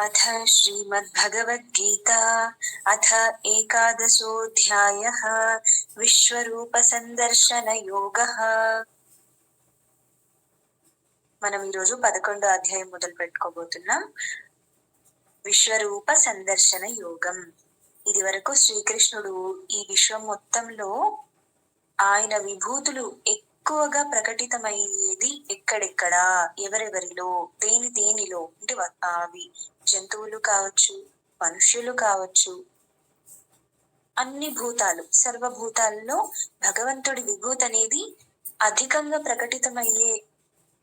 अथ श्रीमद्भगवद्गीता अथ एकादशोऽध्यायः విశ్వరూపసందర్శనయోగः మనం ఈరోజు పదకొండో అధ్యాయం మొదలు పెట్టుకోబోతున్నాం విశ్వరూప సందర్శన యోగం ఇది వరకు శ్రీకృష్ణుడు ఈ విశ్వం మొత్తంలో ఆయన విభూతులు ఎక్కువగా ప్రకటితమయ్యేది ఎక్కడెక్కడ ఎవరెవరిలో దేని దేనిలో అంటే వ- అవి జంతువులు కావచ్చు మనుష్యులు కావచ్చు అన్ని భూతాలు సర్వభూతాల్లో భగవంతుడి విభూతి అనేది అధికంగా ప్రకటితమయ్యే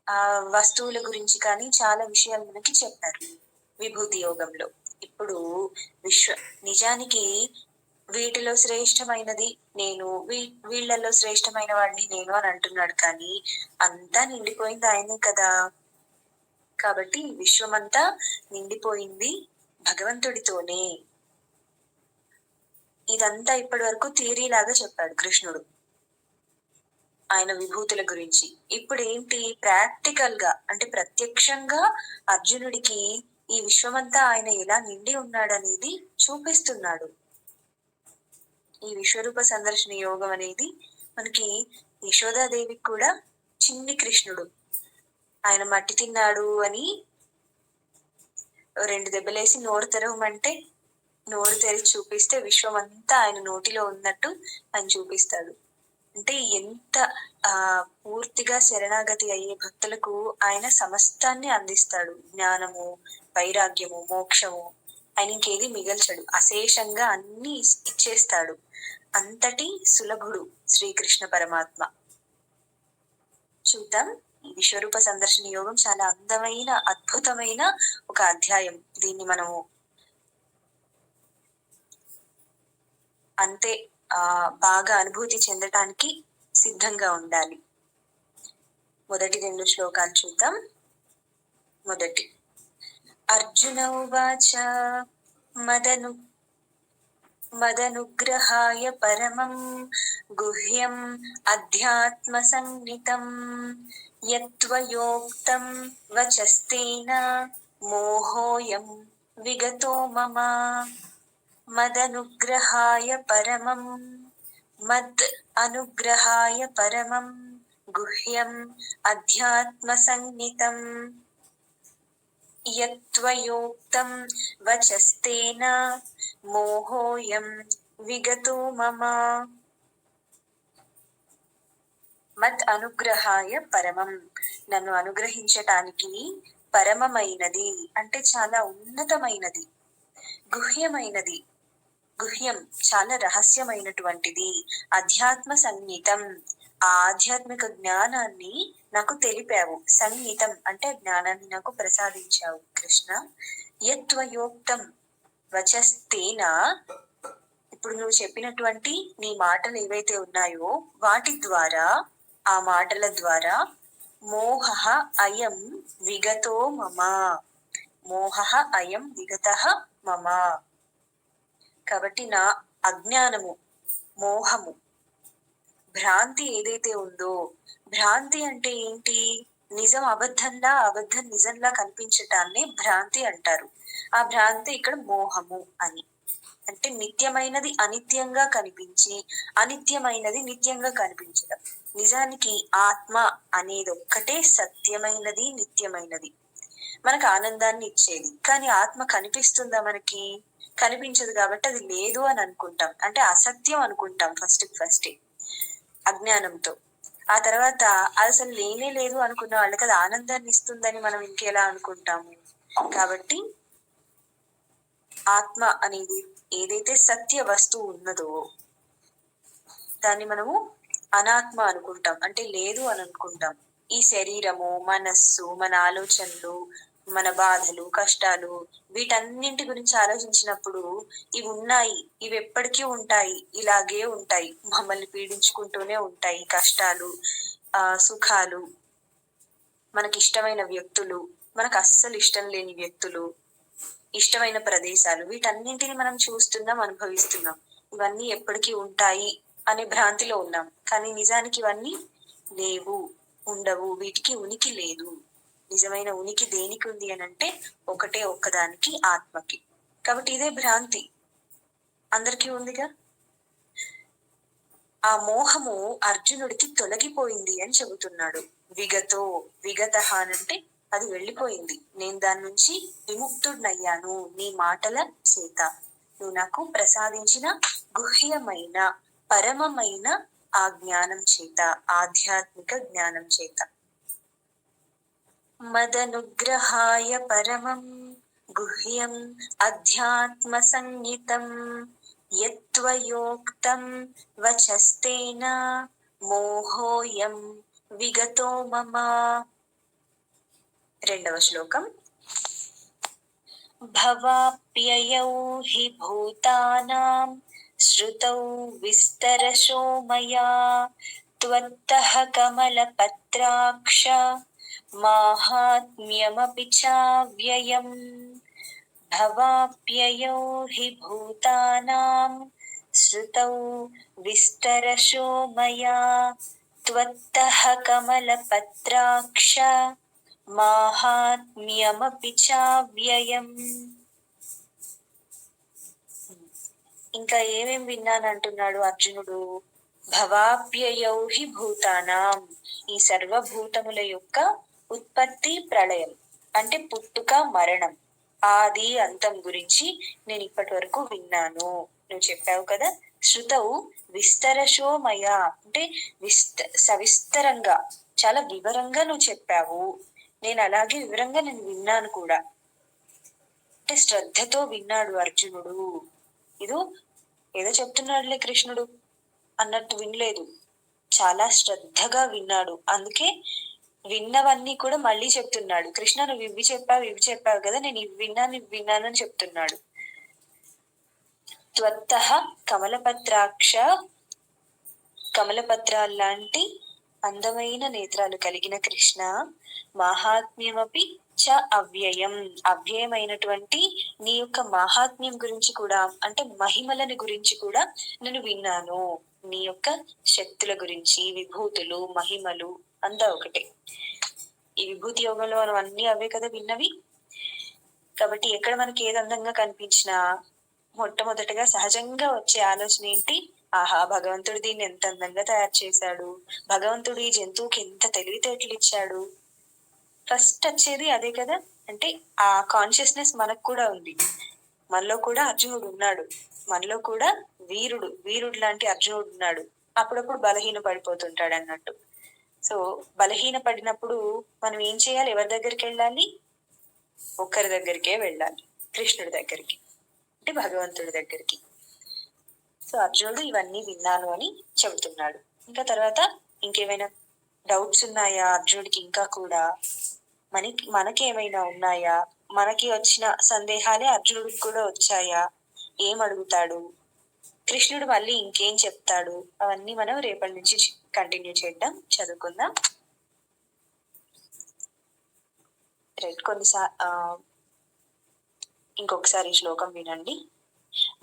ఆ వస్తువుల గురించి కానీ చాలా విషయాలు మనకి చెప్పారు విభూతి యోగంలో. ఇప్పుడు విశ్వ నిజానికి వీటిలో శ్రేష్టమైనది నేను వీ వీళ్ళల్లో శ్రేష్టమైన వాడిని నేను అని అంటున్నాడు కానీ అంతా నిండిపోయింది ఆయనే కదా. కాబట్టి విశ్వమంతా నిండిపోయింది భగవంతుడితోనే. ఇదంతా ఇప్పటి వరకు థియరీ లాగా చెప్పాడు కృష్ణుడు. ఆయన విభూతుల గురించి. ఇప్పుడు ఏంటి ప్రాక్టికల్గా అంటే ప్రత్యక్షంగా అర్జునుడికి ఈ విశ్వమంతా ఆయన ఎలా నిండి ఉన్నాడనేది చూపిస్తున్నాడు. ఈ విశ్వరూప సందర్శన యోగం అనేది మనకి యశోదాదేవికి కూడా చిన్ని కృష్ణుడు. ఆయన మట్టి తిన్నాడు అని రెండు దెబ్బలేసి నోరు తెరవమంటే నోరు తెరిచి చూపిస్తే విశ్వం అంతా ఆయన నోటిలో ఉన్నట్టు ఆయన చూపిస్తాడు. అంటే ఎంత ఆ పూర్తిగా శరణాగతి అయ్యే భక్తులకు ఆయన సమస్తాన్ని అందిస్తాడు. జ్ఞానము వైరాగ్యము మోక్షము ఆయన ఇంకేది మిగల్చడు. అశేషంగా అన్ని ఇచ్చేస్తాడు. అంతటి సులభుడు శ్రీకృష్ణ పరమాత్మ. చూద్దాం. విశ్వరూప సందర్శన యోగం చాలా అందమైన అద్భుతమైన ఒక అధ్యాయం. దీన్ని మనము అంతే ఆ బాగా అనుభూతి చెందటానికి సిద్ధంగా ఉండాలి. మొదటి రెండు శ్లోకాలు చూద్దాం. మొదటి. అర్జున ఉవాచ మదను మదనుగ్రహాయ పరమం గుహ్యం అధ్యాత్మ సంహితం యత్వయోక్తం వచస్తేన మోహోయం విగతో మమ మదనుగ్రహాయ పరమం మద్ అనుగ్రహాయ పరమం గుహ్యం అధ్యాత్మ సంహితం యత్వయోక్తం వచస్తేన మోహోయం విగతో మమ. మత్ అనుగ్రహాయ పరమం. నన్ను అనుగ్రహించటానికి పరమమైనది అంటే చాలా ఉన్నతమైనది గుహ్యమైనది. గుహ్యం చాలా రహస్యమైనటువంటిది. అధ్యాత్మ సంగీతం ఆ ఆధ్యాత్మిక జ్ఞానాన్ని నాకు తెలిపావు. సంగీతం అంటే జ్ఞానాన్ని నాకు ప్రసాదించావు కృష్ణ. యత్వయోక్తం వచస్తేన. ఇప్పుడు నువ్వు చెప్పినటువంటి నీ మాటలు ఏవైతే ఉన్నాయో వాటి ద్వారా ఆ మాటల ద్వారా మోహ అయం విగతో మమ. మోహ అయం విగత మమ. కాబట్టి నా అజ్ఞానము మోహము భ్రాంతి ఏదైతే ఉందో భ్రాంతి అంటే ఏంటి? నిజం అబద్ధంలా అబద్ధం నిజంలా కనిపించటాన్ని భ్రాంతి అంటారు. ఆ భ్రాంతి ఇక్కడ మోహము అని. అంటే నిత్యమైనది అనిత్యంగా కనిపించి అనిత్యమైనది నిత్యంగా కనిపించడం. నిజానికి ఆత్మ అనేది ఒక్కటే సత్యమైనది నిత్యమైనది. మనకు ఆనందాన్ని ఇచ్చేది. కానీ ఆత్మ కనిపిస్తుందా మనకి? కనిపించదు కాబట్టి అది లేదు అని అనుకుంటాం. అంటే అసత్యం అనుకుంటాం ఫస్ట్ ఫస్ట్. అజ్ఞానంతో. ఆ తర్వాత అసలు లేనే లేదు అనుకున్న వాళ్ళకి అది ఆనందాన్ని ఇస్తుందని మనం ఇంకెలా అనుకుంటాము? కాబట్టి ఆత్మ అనేది ఏదైతే సత్య వస్తువు ఉన్నదో దాన్ని మనము అనాత్మ అనుకుంటాం. అంటే లేదు అని అనుకుంటాం. ఈ శరీరము మనస్సు మన ఆలోచనలు మన బాధలు కష్టాలు వీటన్నింటి గురించి ఆలోచించినప్పుడు ఇవి ఉన్నాయి ఇవి ఎప్పటికీ ఉంటాయి ఇలాగే ఉంటాయి మమ్మల్ని పీడించుకుంటూనే ఉంటాయి కష్టాలు ఆ సుఖాలు. మనకి ఇష్టమైన వ్యక్తులు మనకు అస్సలు ఇష్టం లేని వ్యక్తులు ఇష్టమైన ప్రదేశాలు వీటన్నింటిని మనం చూస్తున్నాం అనుభవిస్తున్నాం. ఇవన్నీ ఎప్పటికీ ఉంటాయి అనే భ్రాంతిలో ఉన్నాం. కానీ నిజానికి ఇవన్నీ లేవు ఉండవు వీటికి ఉనికి లేదు. నిజమైన ఉనికి దేనికి ఉంది అని అంటే ఒకటే ఒక్కదానికి ఆత్మకి. కాబట్టి ఇదే భ్రాంతి. అందరికీ ఉందిగా? ఆ మోహము అర్జునుడికి తొలగిపోయింది అని చెబుతున్నాడు. విగతో విగత అనంటే అది వెళ్ళిపోయింది. నేను దాని నుంచి విముక్తుడినయ్యాను. నీ మాటల చేత. నువ్వు నాకు ప్రసాదించిన గుహ్యమైన పరమమైన ఆ జ్ఞానం చేత ఆధ్యాత్మిక జ్ఞానం చేత. మదనుగ్రహాయ పరమం గుహ్యం అధ్యాత్మ సంగీతం యత్వయోక్తం వచస్తేన మోహోయం విగతో మమ రెండవ శ్లోకం భవాప్యయౌ హి భూతానాం श्रुतौ विस्तरशो मया त्वत्तः कमलपत्राक्ष माहात्म्यमपि चाव्ययम् भवाप्ययौ हि भूतानां श्रुतौ विस्तरशो मया त्वत्तः कमलपत्राक्ष माहात्म्यमपि चाव्ययम् ఇంకా ఏమేం విన్నాను అంటున్నాడు అర్జునుడు భవాప్యయౌహి భూతానాం ఈ సర్వభూతముల యొక్క ఉత్పత్తి ప్రళయం అంటే పుట్టుక మరణం ఆది అంతం గురించి నేను ఇప్పటి వరకు విన్నాను. నువ్వు చెప్పావు కదా శృతవు విస్తరశోమయ అంటే విస్త సవిస్తరంగా చాలా వివరంగా నువ్వు చెప్పావు. నేను అలాగే వివరంగా నేను విన్నాను కూడా. అంటే శ్రద్ధతో విన్నాడు అర్జునుడు. ఇది ఏదో చెప్తున్నాడులే కృష్ణుడు అన్నట్టు వినలేదు. చాలా శ్రద్ధగా విన్నాడు. అందుకే విన్నవన్నీ కూడా మళ్ళీ చెప్తున్నాడు. కృష్ణ నువ్వు ఇవి చెప్పావు ఇవి చెప్పావు కదా నేను ఇవి విన్నాను ఇవి విన్నాను అని చెప్తున్నాడు. త్వత్త కమలపత్రాక్ష కమలపత్రాల్లాంటి అందమైన నేత్రాలు కలిగిన కృష్ణ మాహాత్మ్యమపి చ అవ్యయం. అవ్యయమైనటువంటి నీ యొక్క మహాత్మ్యం గురించి కూడా అంటే మహిమలని గురించి కూడా నేను విన్నాను. నీ యొక్క శక్తుల గురించి విభూతులు మహిమలు అంతా ఒకటే. ఈ విభూతి యోగంలో మనం అన్ని అవే కదా విన్నవి? కాబట్టి ఎక్కడ మనకి ఏది అందంగా కనిపించినా మొట్టమొదటగా సహజంగా వచ్చే ఆలోచన ఏంటి? ఆహా భగవంతుడు దీన్ని ఎంత అందంగా తయారు చేశాడు? భగవంతుడు ఈ జంతువుకి ఎంత తెలివితేటలు ఇచ్చాడు? ఫస్ట్ వచ్చేది అదే కదా? అంటే ఆ కాన్షియస్నెస్ మనకు కూడా ఉంది. మనలో కూడా అర్జునుడు ఉన్నాడు. మనలో కూడా వీరుడు వీరుడు లాంటి అర్జునుడు ఉన్నాడు. అప్పుడప్పుడు బలహీన పడిపోతుంటాడు అన్నట్టు. సో బలహీన పడినప్పుడు మనం ఏం చేయాలి? ఎవరి దగ్గరికి వెళ్ళాలి? ఒక్కరి దగ్గరికే వెళ్ళాలి. కృష్ణుడి దగ్గరికి. అంటే భగవంతుడి దగ్గరికి. సో అర్జునుడు ఇవన్నీ విన్నాను అని చెబుతున్నాడు. ఇంకా తర్వాత ఇంకేమైనా డౌట్స్ ఉన్నాయా అర్జునుడికి ఇంకా కూడా? మనకి మనకి ఏమైనా ఉన్నాయా? మనకి వచ్చిన సందేహాలే అర్జునుడికి కూడా వచ్చాయా? ఏం అడుగుతాడు? కృష్ణుడు మళ్ళీ ఇంకేం చెప్తాడు అవన్నీ మనం రేపటి నుంచి కంటిన్యూ చేద్దాం చదువుకుందాం రైట్ కొన్నిసార్ ఇంకొకసారి శ్లోకం వినండి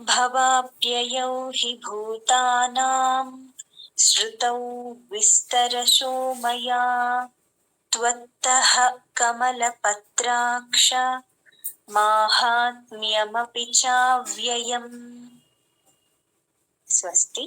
భవాప్యయౌ హి భూతానాం శ్రుతౌ విస్తరశో మయా त्वत्तः कमलपत्राक्ष माहात्म्यमपि चाव्ययम् स्वस्ति